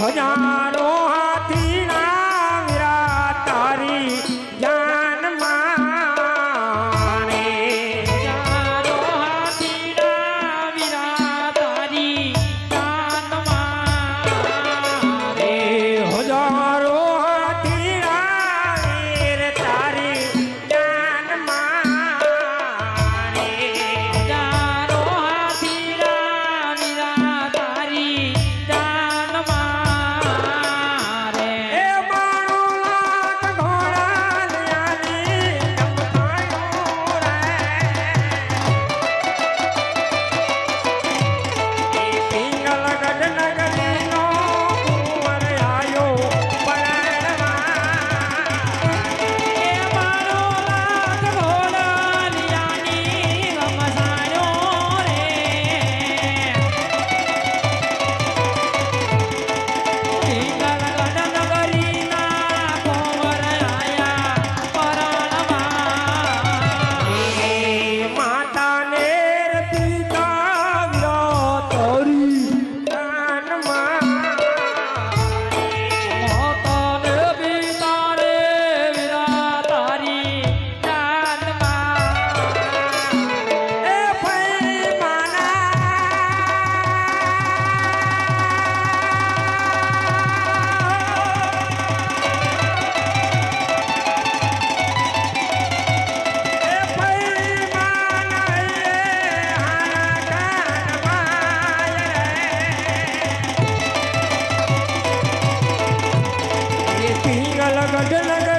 भजा ಗಗನ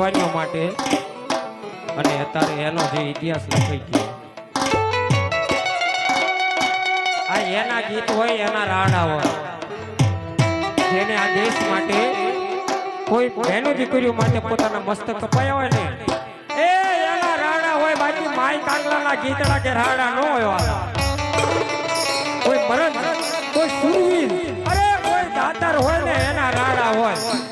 સવારીઓ માટે. અને અત્યારે એનો જે ઇતિહાસ લખાઈ ગયો. આ એના ગીત હોય, એના રાડા હોય. જેને આ દેશ માટે, કોઈ બહેનો દીકરીઓ માટે પોતાના મસ્ત કપાયા હોય ને. એ એના રાડા હોય, બાકી માય કાંગલાના ગીતડા કે રાડા ન હોય કોઈ મરણ કોઈ સુરવીર, અરે કોઈ દાતર હોય ને, એના રાડા હોય.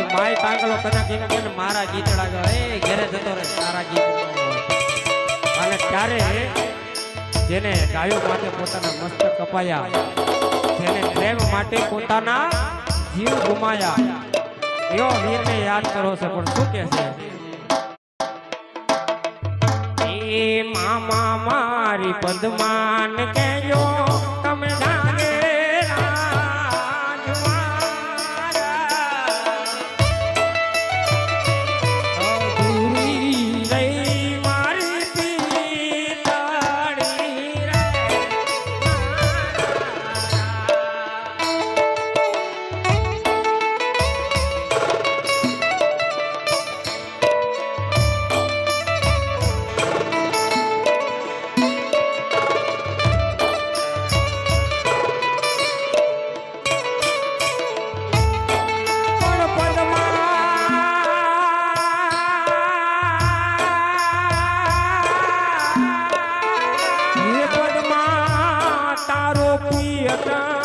કે માય તાંગલો કદા કે મને મારા ગીતડા ગયો એ ઘરે જતો રહે તારા ગીત અને ત્યારે જેને ગાયો માટે પોતાના મસ્તક કપાયા, જેને પ્રેમ માટે પોતાના જીવ ગુમાયા. એવો વીરને યાદ કરો છો, પણ શું કે છે? એ મામા મારી પદમાન કેયો Yata